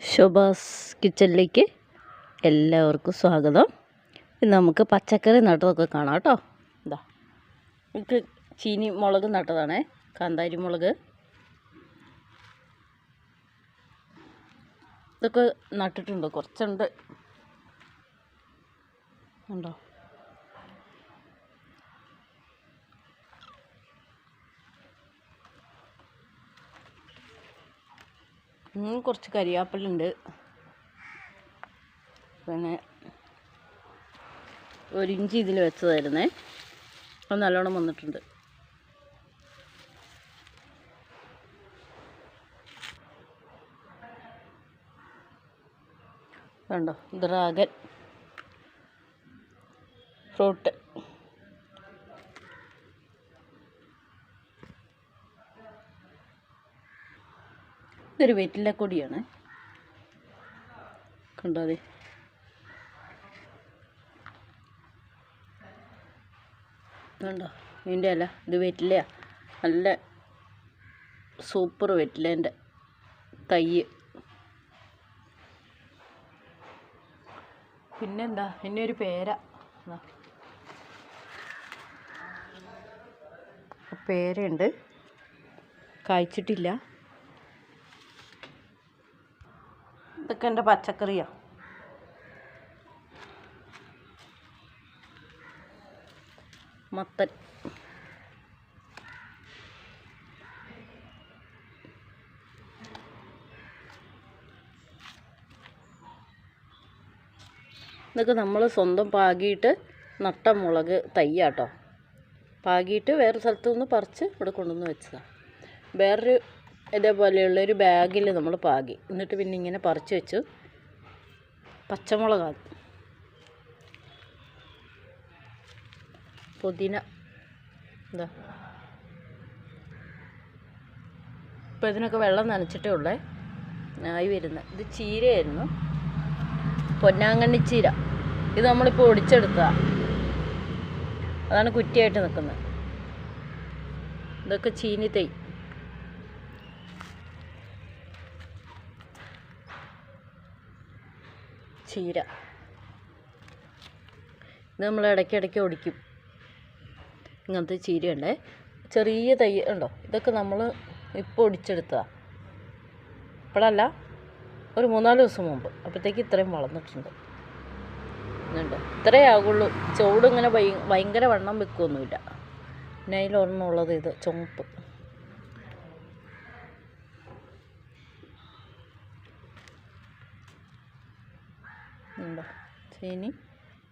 ശോഭാസ് കിച്ചണിലേക്ക് എല്ലാവർക്കും സ്വാഗതം. ഇന്ന് നമുക്ക് പച്ചക്കറി നട്ടതൊക്കെ കാണാം കേട്ടോ. ഇതാ നമുക്ക് ചീനി മുളക് നട്ടതാണേ കാന്താരി മുളക്. ഇതൊക്കെ നട്ടിട്ടുണ്ട് കുറച്ചുണ്ട്. ഉണ്ടോ? കുറച്ച് കരിയാപ്പലുണ്ട്. പിന്നെ ഒരു ഇഞ്ചി ഇതിൽ വെച്ചതായിരുന്നേ. അപ്പം നല്ലോണം വന്നിട്ടുണ്ട്. കണ്ടോ? ഡ്രാഗൻ. ഫ്രൂട്ട്. ഇതൊരു വെറ്റില കൊടിയാണ്. കണ്ടോ അതെ? കണ്ടോ? ഇതിന്റെ അല്ല ഇത് വെറ്റിലയാ. നല്ല സൂപ്പർ വെറ്റിലേന്റെ തൈ പിന്നെന്താ? പിന്നെ ഒരു പേര. പേരയുണ്ട്. കായ്ച്ചിട്ടില്ല. ഇതൊക്കെ എന്റെ പച്ചക്കറിയാണ് മത്തൻ. ഇതൊക്കെ നമ്മൾ സ്വന്തം പാകിയിട്ട് നട്ട മുളക് തയ്യാട്ടോ. പാകിയിട്ട് വേറെ സ്ഥലത്തു നിന്ന് പറിച്ച് ഇവിടെ കൊണ്ടുവന്ന് വെച്ചതാണ് വേറൊരു ഇതേപോലെയുള്ള ഒരു ബാഗിൽ നമ്മൾ പാകി. എന്നിട്ട് പിന്നെ ഇങ്ങനെ പറിച്ച് വെച്ചു. പച്ചമുളകാണ്. പുതിന. എന്താ ഇപ്പോൾ ഇതിനൊക്കെ വെള്ളം നനച്ചിട്ടേ ഉള്ളേ. ആയി വരുന്നത് ഇത് ചീരയായിരുന്നു. പൊന്നാങ്കണ്ണി ചീര. ഇത് നമ്മളിപ്പോൾ ഒടിച്ചെടുത്തതാണ് അതാണ് കുറ്റിയായിട്ട് നിൽക്കുന്നത് ഇതൊക്കെ ചീനി തൈ ചീര. ഇത് നമ്മൾ ഇടയ്ക്കിടയ്ക്ക് ഒടിക്കും. ഇങ്ങനത്തെ ചീരയുണ്ടേ. ചെറിയ തൈ ഉണ്ടോ? ഇതൊക്കെ നമ്മൾ ഇപ്പോൾ ഒടിച്ചെടുത്തതാണ് ഇപ്പോഴല്ല ഒരു മൂന്നാൽ ദിവസം മുമ്പ്. അപ്പോഴത്തേക്ക് ഇത്രയും വളർന്നിട്ടുണ്ട്. ഇതുണ്ട്. ഇത്രയേ ആകുള്ളൂ. ഇങ്ങനെ ഭയ ഭയങ്കര വണ്ണം വെക്കുകയൊന്നുമില്ല പിന്നെ അതിലൊരെണ്ണമുള്ളത് ഇത് ചുമപ്പ് ഉണ്ടോ? ചീനി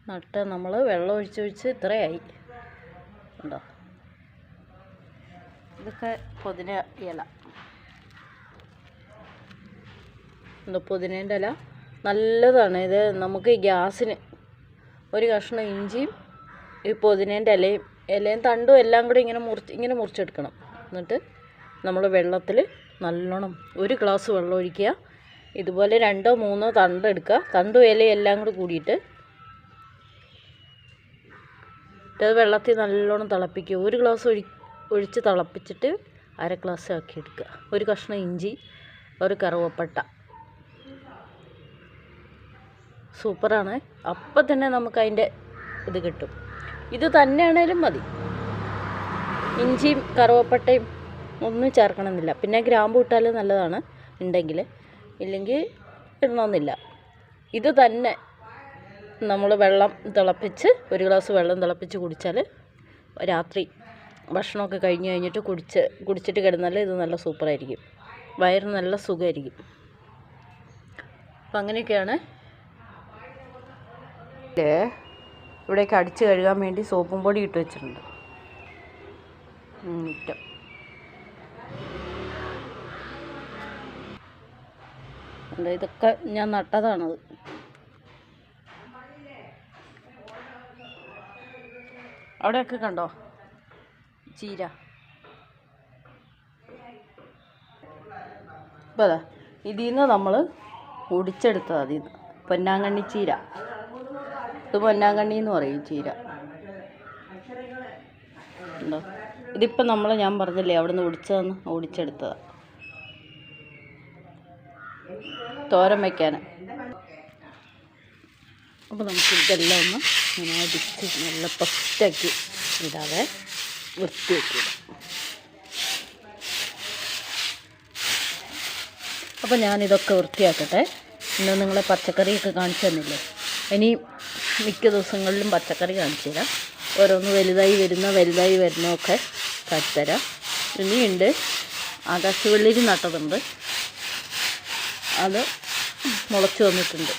നട്ട് നമ്മൾ വെള്ളം ഒഴിച്ചൊഴിച്ച് ഇത്രയായി. ഉണ്ടോ? ഇതൊക്കെ പുതിന ഇല. എന്താ പുതിനേന്റെ ഇല നല്ലതാണ്. ഇത് നമുക്ക് ഗ്യാസിന് ഒരു കഷ്ണം ഇഞ്ചിയും ഈ പുതിനേന്റെ ഇലയും ഇലയും തണ്ടും എല്ലാം കൂടി ഇങ്ങനെ മുറിച്ച് ഇങ്ങനെ മുറിച്ചെടുക്കണം. എന്നിട്ട് നമ്മൾ വെള്ളത്തിൽ നല്ലോണം ഒരു ഗ്ലാസ് വെള്ളം ഒഴിക്കുക. ഇതുപോലെ രണ്ടോ മൂന്നോ തണ്ട് എടുക്കുക. തണ്ടും ഇലയും എല്ലാം കൂടി കൂടിയിട്ട് അത് വെള്ളത്തിൽ നല്ലോണം തിളപ്പിക്കുക. ഒരു ഗ്ലാസ് ഒഴി ഒഴിച്ച് തിളപ്പിച്ചിട്ട് അര ഗ്ലാസ് ആക്കി എടുക്കുക. ഒരു കഷ്ണം ഇഞ്ചി ഒരു കറുവപ്പട്ട. സൂപ്പറാണ്. അപ്പം തന്നെ നമുക്ക് അതിന്റെ ഇത് കിട്ടും. ഇത് തന്നെയാണേലും മതി. ഇഞ്ചിയും കറുവപ്പട്ടയും ഒന്നും ചേർക്കണമെന്നില്ല. പിന്നെ ഗ്രാമ്പു ഇട്ടാലും നല്ലതാണ്. ഉണ്ടെങ്കിൽ ഇല്ലെങ്കിൽ ഇടണമെന്നില്ല. ഇത് തന്നെ നമ്മൾ വെള്ളം തിളപ്പിച്ച് ഒരു ഗ്ലാസ് വെള്ളം തിളപ്പിച്ച് കുടിച്ചാൽ രാത്രി ഭക്ഷണമൊക്കെ കഴിഞ്ഞ് കഴിഞ്ഞിട്ട് കുടിച്ച് കുടിച്ചിട്ട് കിടന്നാൽ ഇത് നല്ല സൂപ്പറായിരിക്കും. വയറ് നല്ല സുഖമായിരിക്കും. അപ്പം അങ്ങനെയൊക്കെയാണ്. ഇവിടേക്ക് അടിച്ച് കഴുകാൻ വേണ്ടി സോപ്പും പൊടി ഇട്ട് വെച്ചിട്ടുണ്ട്. മുറ്റം. ഇതൊക്കെ ഞാൻ നട്ടതാണത് അവിടെയൊക്കെ കണ്ടോ? ചീര. ഇപ്പോൾ അതാ ഇതിൽ നിന്ന് നമ്മൾ ഒടിച്ചെടുത്തത് അതിൽ നിന്ന് പൊന്നാങ്കണ്ണി ചീര. ഇത് പൊന്നാങ്കണ്ണി എന്ന് പറയും ചീര. ഉണ്ടോ? ഇതിപ്പോൾ നമ്മൾ ഞാൻ പറഞ്ഞില്ലേ അവിടെ നിന്ന് ഒടിച്ചതെന്ന് ഓടിച്ചെടുത്തതാണ് തോരൻ വയ്ക്കാൻ അപ്പോൾ നമുക്ക് ഇതെല്ലാം ഒന്ന് ഇങ്ങനെ അടിച്ച് നല്ല പറ്റാക്കി ഇടാതെ വൃത്തിയാക്കി അപ്പോൾ ഞാനിതൊക്കെ വൃത്തിയാക്കട്ടെ. ഇന്ന് നിങ്ങളെ പച്ചക്കറിയൊക്കെ കാണിച്ചു തന്നില്ലേ? ഇനി മിക്ക ദിവസങ്ങളിലും പച്ചക്കറി കാണിച്ചു തരാം. ഓരോന്ന് വലുതായി വരുന്ന വലുതായി വരുന്നതൊക്കെ കാണിച്ചു തരാം. ഇനിയുണ്ട് ആകാശവെള്ളിരി നട്ടതുണ്ട്. അത് മുളച്ച് വന്നിട്ടുണ്ട്.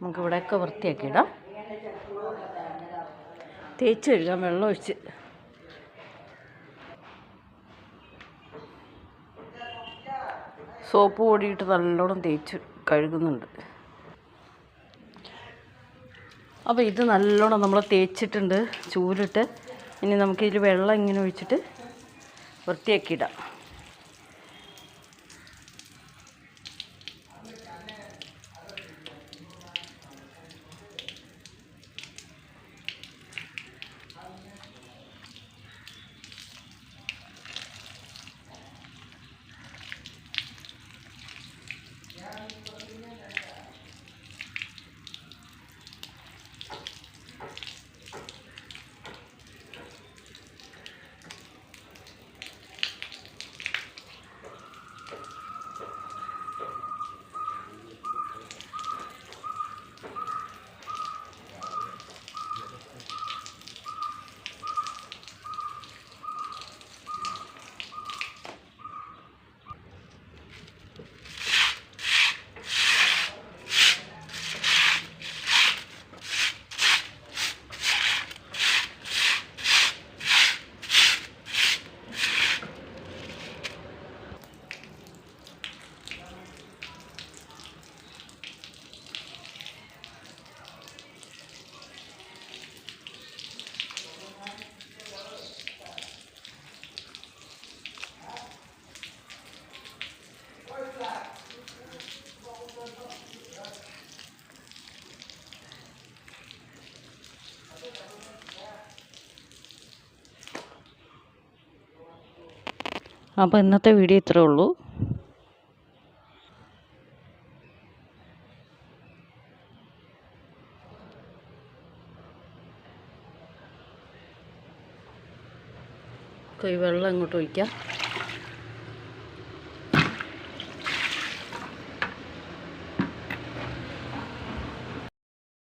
നമുക്ക് ഇവിടെയൊക്കെ വൃത്തിയാക്കി ഇടാം. തേച്ച് കഴുകാം വെള്ളം ഒഴിച്ച്. സോപ്പ് പൊടിയിട്ട് നല്ലോണം തേച്ച് കഴുകുന്നുണ്ട്. അപ്പോൾ ഇത് നല്ലോണം നമ്മൾ തേച്ചിട്ടുണ്ട് ചൂരിട്ട്. ഇനി നമുക്കിതിൽ വെള്ളം ഇങ്ങനെ ഒഴിച്ചിട്ട് വൃത്തിയാക്കി അപ്പോൾ ഇന്നത്തെ വീഡിയോ ഇത്രേ ഉള്ളൂ. കൈ വെള്ളം ഇങ്ങോട്ട് ഒഴിക്കാം.